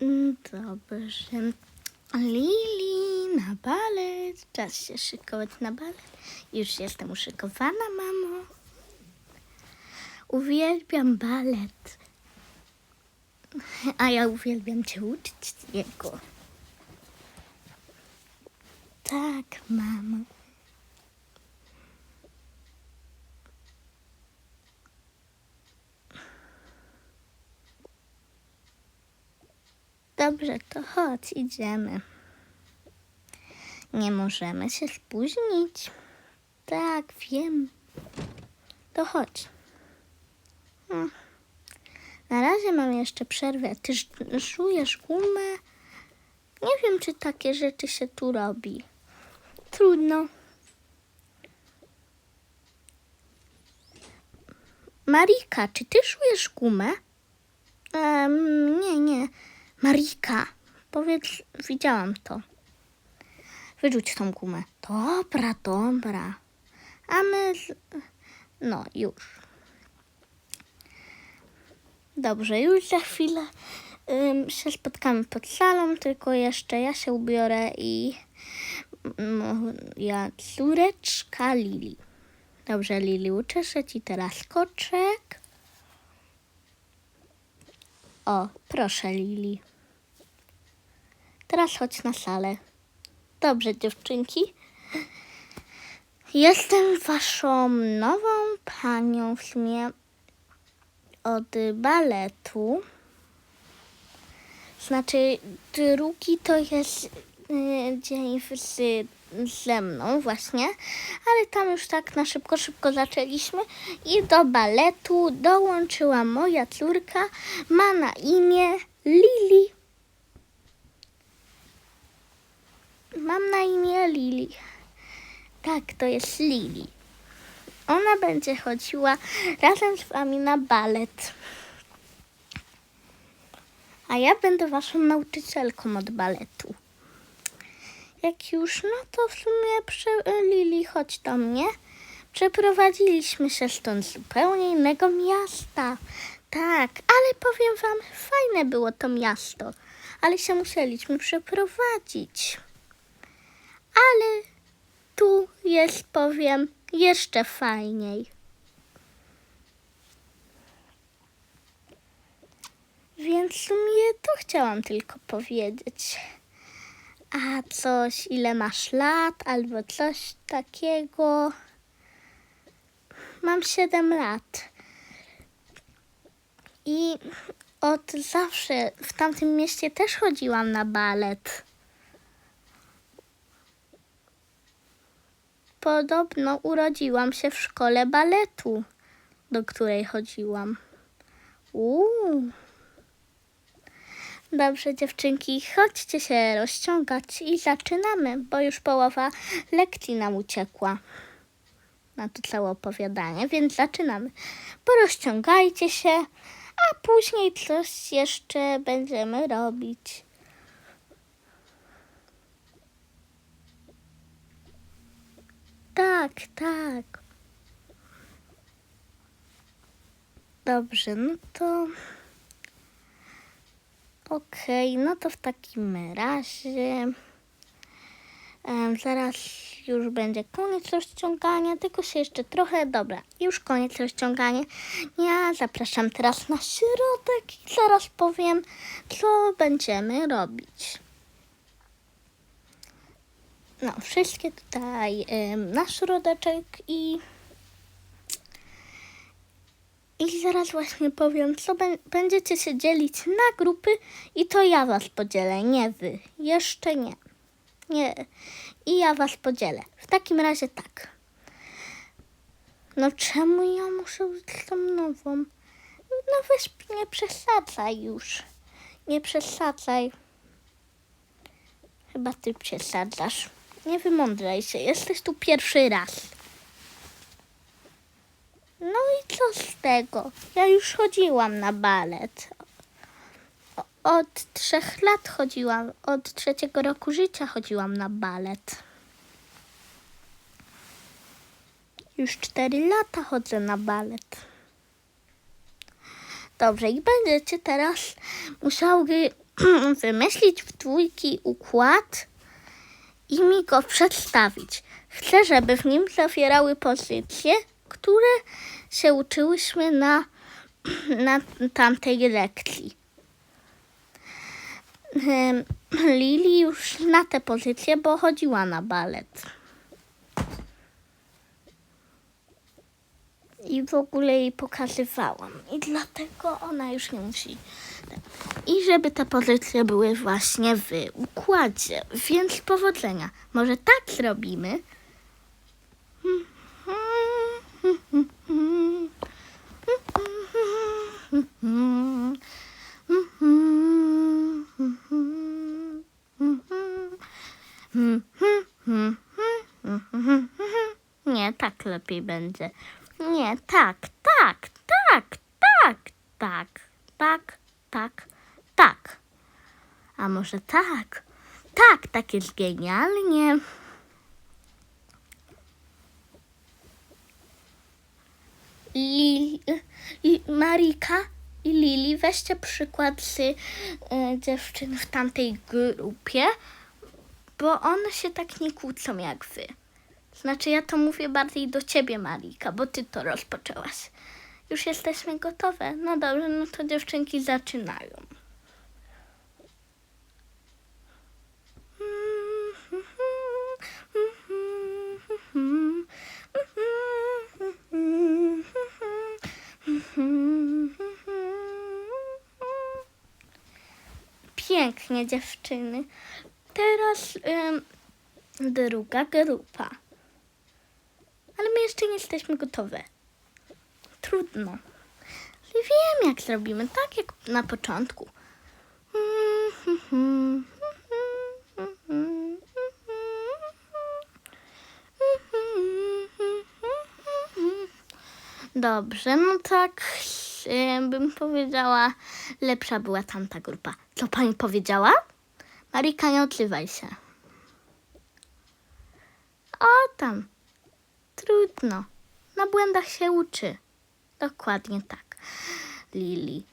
Dobrze. Lili, na balet. Czas się szykować na balet. Już jestem uszykowana, mamo. Uwielbiam balet. A ja uwielbiam cię uczyć jego. Tak, mamo. Dobrze, to chodź, idziemy. Nie możemy się spóźnić. Tak, wiem. To chodź. Hmm. Na razie mam jeszcze przerwę. Ty żujesz gumę? Nie wiem, czy takie rzeczy się tu robi. Trudno. Marika, czy ty żujesz gumę? Em, nie, nie. Marika, powiedz, widziałam to. Wyrzuć tą gumę. Dobra, dobra. A my. Z... No, już. Dobrze, już za chwilę ym, się spotkamy pod salą, tylko jeszcze ja się ubiorę i moja córeczka Lili. Dobrze, Lili, uczeszę ci teraz koczek. O, proszę, Lili. Teraz chodź na salę. Dobrze, dziewczynki. Jestem waszą nową panią w sumie od baletu. Znaczy, drugi to jest y, dzień z, ze mną właśnie, ale tam już tak na szybko, szybko zaczęliśmy i do baletu dołączyła moja córka, ma na imię Lili. Mam na imię Lili. Tak, to jest Lili. Ona będzie chodziła razem z wami na balet. A ja będę waszą nauczycielką od baletu. Jak już, no to w sumie prze... Lili, chodź do mnie. Przeprowadziliśmy się stąd zupełnie innego miasta. Tak, ale powiem wam, fajne było to miasto, ale się musieliśmy przeprowadzić. Ale tu jest, powiem, jeszcze fajniej. Więc w sumie to chciałam tylko powiedzieć. A coś, ile masz lat, albo coś takiego. Mam 7 lat. I od zawsze w tamtym mieście też chodziłam na balet. Podobno urodziłam się w szkole baletu, do której chodziłam. Uuu. Dobrze, dziewczynki, chodźcie się rozciągać i zaczynamy, bo już połowa lekcji nam uciekła na to całe opowiadanie, więc zaczynamy. Porozciągajcie się, a później coś jeszcze będziemy robić. Tak, tak. Dobrze, no to. Okej, no to w takim razie. em, zaraz już będzie koniec rozciągania, tylko się jeszcze trochę. Dobra, już koniec rozciągania. Ja zapraszam teraz na środek i zaraz powiem, co będziemy robić. No, wszystkie tutaj em, na środeczek i. I zaraz właśnie powiem, co bę- będziecie się dzielić na grupy i to ja was podzielę, nie wy. Jeszcze nie. Nie. I ja was podzielę. W takim razie tak. No czemu ja muszę być tą nową? No weź, nie przesadzaj już. Nie przesadzaj. Chyba ty przesadzasz. Nie wymądrzaj się, jesteś tu pierwszy raz. No i co z tego? Ja już chodziłam na balet. Od trzech lat chodziłam, od trzeciego roku życia chodziłam na balet. Już cztery lata chodzę na balet. Dobrze, i będziecie teraz musiały wymyślić w dwójki układ i mi go przedstawić. Chcę, żeby w nim zawierały pozycje, które się uczyłyśmy na, na tamtej lekcji. Lili już zna te pozycje, bo chodziła na balet. I w ogóle jej pokazywałam. I dlatego ona już nie musi. I żeby te pozycje były właśnie w układzie. Więc powodzenia. Może tak zrobimy. Nie, tak lepiej będzie. Nie, tak, tak, tak, tak, tak, tak, tak, tak. A może tak? Tak, tak jest genialnie. I, i Marika i Lili, weźcie przykład z y, dziewczyn w tamtej grupie, bo one się tak nie kłócą jak wy. Znaczy, ja to mówię bardziej do ciebie, Marika, bo ty to rozpoczęłaś. Już jesteśmy gotowe. No dobrze, no to dziewczynki zaczynają. Pięknie, dziewczyny. Teraz ym, druga grupa. Ale my jeszcze nie jesteśmy gotowe. Trudno. Ale wiem, jak zrobimy. Tak jak na początku. Dobrze, no tak bym powiedziała, lepsza była tamta grupa. Co pani powiedziała? Marika, nie odzywaj się. O tam. Trudno. Na błędach się uczy. Dokładnie tak. Lili.